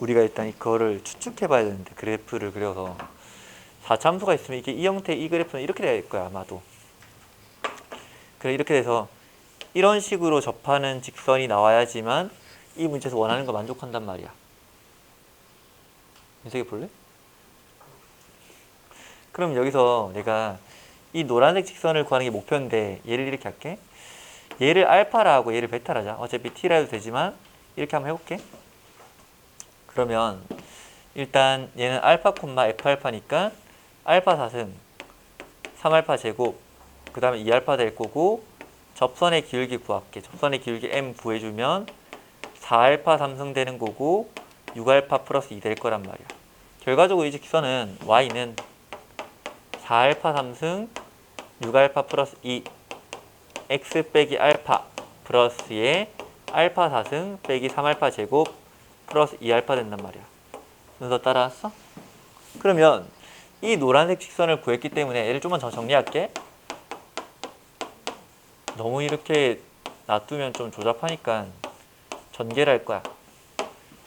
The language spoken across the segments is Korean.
우리가 일단 이거를 추측해 봐야 되는데 그래프를 그려서 4참수가 있으면 이게 이 형태 이 그래프는 이렇게 될 거야 아마도. 그래 이렇게 돼서 이런 식으로 접하는 직선이 나와야지만 이 문제에서 원하는 거 만족한단 말이야. 인색해 볼래? 그럼 여기서 내가 이 노란색 직선을 구하는 게 목표인데 얘를 이렇게 할게. 얘를 알파라 하고 얘를 베타라 하자. 어차피 t라 해도 되지만 이렇게 한번 해볼게 그러면 일단 얘는 알파 콤마 F알파니까 알파 4승 3알파 제곱 그 다음에 2알파 될 거고 접선의 기울기 구할게. 접선의 기울기 m 구해주면 4알파 3승 되는 거고 6알파 플러스 2 될 거란 말이야. 결과적으로 이 직선은 y는 4알파 3승 6알파 플러스 2 x 빼기 알파 플러스에 알파 4승 빼기 3알파 제곱 플러스 2알파 된단 말이야. 순서 따라왔어? 그러면 이 노란색 직선을 구했기 때문에 얘를 좀만 더 정리할게. 너무 이렇게 놔두면 좀 조잡하니까 전개를 할 거야.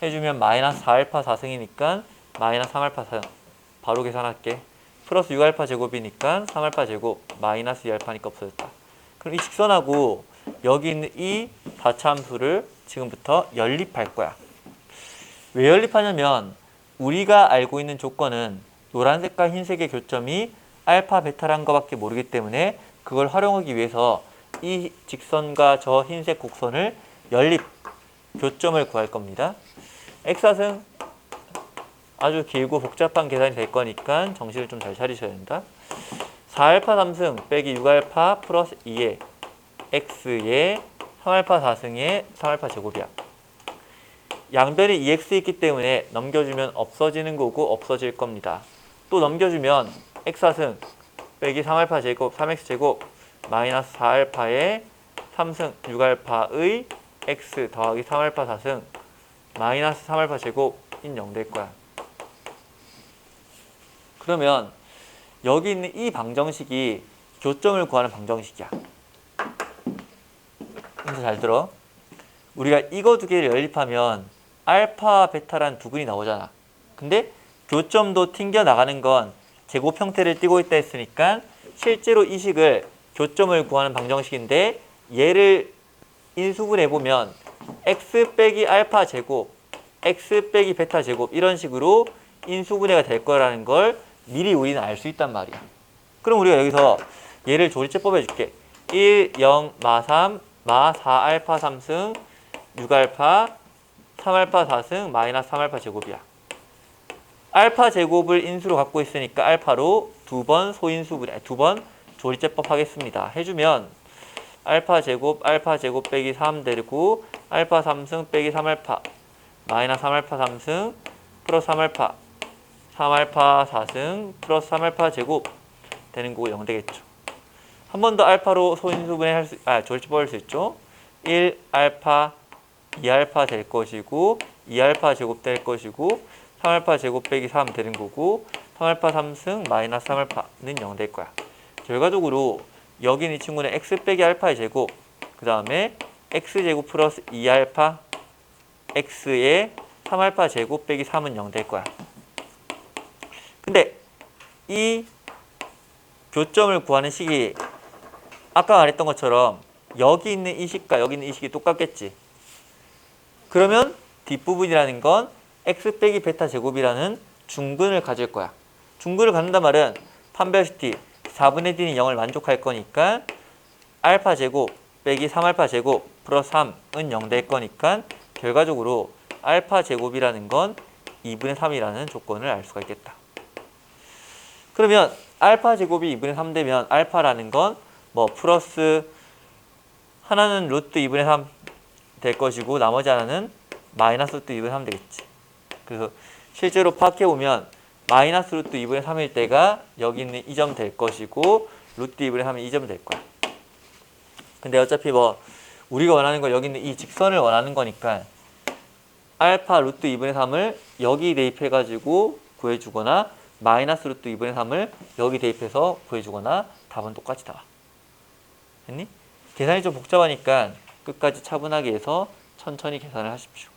해주면 마이너스 4알파 4승이니까 마이너스 3알파 4승 바로 계산할게. 플러스 6알파 제곱이니까 3알파 제곱 마이너스 2알파니까 없어졌다. 그럼 이 직선하고 여기 있는 이 4차함수를 지금부터 연립할 거야. 왜 연립하냐면 우리가 알고 있는 조건은 노란색과 흰색의 교점이 알파 베타란 거밖에 모르기 때문에 그걸 활용하기 위해서 이 직선과 저 흰색 곡선을 연립 교점을 구할 겁니다. x핫은 아주 길고 복잡한 계산이 될 거니까 정신을 좀 잘 차리셔야 된다. 4알파 3승 빼기 6알파 플러스 2의 x의 3알파 4승의 3알파 제곱이야. 양변에 2x 있기 때문에 넘겨주면 없어지는 거고 없어질 겁니다. 또 넘겨주면 x승 빼기 3알파 제곱 3x 제곱 마이너스 4알파의 3승 6알파의 x 더하기 3알파 4승 마이너스 3알파 제곱인 0 될 거야. 그러면 여기 있는 이 방정식이 교점을 구하는 방정식이야. 잘 들어. 우리가 이거 두 개를 연립하면 알파, 베타란 두 근이 나오잖아. 근데 교점도 튕겨 나가는 건 제곱 형태를 띠고 있다 했으니까 실제로 이 식을 교점을 구하는 방정식인데 얘를 인수분해 보면 x 빼기 알파 제곱, x 빼기 베타 제곱 이런 식으로 인수분해가 될 거라는 걸 미리 우리는 알 수 있단 말이야. 그럼 우리가 여기서 얘를 조리제법 해줄게. 1, 0, 마 3, 마 4, 알파 3승, 6알파, 3알파 4승, 마이너스 3알파 제곱이야. 알파 제곱을 인수로 갖고 있으니까 알파로 두 번 소인수 분해, 두 번 조리제법 하겠습니다. 해주면 알파 제곱, 알파 제곱 빼기 3 되고 알파 3승 빼기 3알파, 마이너스 3알파 3승, 플러스 3알파, 3알파 4승 플러스 3알파 제곱 되는 거고 0 되겠죠. 한 번 더 알파로 소인수분해 할 수, 아, 조리법 할 수 있죠. 1 알파 2알파 될 것이고 2알파 제곱 될 것이고 3알파 제곱 빼기 3 되는 거고 3알파 3승 마이너스 3알파는 0 될 거야. 결과적으로 여기 있는 이 친구는 x 빼기 알파의 제곱 그 다음에 x제곱 플러스 2알파 x의 3알파 제곱 빼기 3은 0 될 거야. 근데 이 교점을 구하는 식이 아까 말했던 것처럼 여기 있는 이 식과 여기 있는 이 식이 똑같겠지. 그러면 뒷부분이라는 건 x 빼기 베타 제곱이라는 중근을 가질 거야. 중근을 갖는단 말은 판별시티 4분의 d는 0을 만족할 거니까 알파 제곱 빼기 3알파 제곱 플러스 3은 0 될 거니까 결과적으로 알파 제곱이라는 건 2분의 3이라는 조건을 알 수가 있겠다. 그러면 알파 제곱이 2분의 3 되면 알파라는 건 뭐 플러스 하나는 루트 2분의 3 될 것이고 나머지 하나는 마이너스 루트 2분의 3 되겠지. 그래서 실제로 파악해 보면 마이너스 루트 2분의 3일 때가 여기 있는 이점될 것이고 루트 2분의 3이 이점될 거야. 근데 어차피 뭐 우리가 원하는 건 여기 있는 이 직선을 원하는 거니까 알파 루트 2분의 3을 여기 대입해 가지고 구해주거나 마이너스 루트 2분의 3을 여기 대입해서 구해주거나 답은 똑같이 나와. 됐니? 계산이 좀 복잡하니까 끝까지 차분하게 해서 천천히 계산을 하십시오.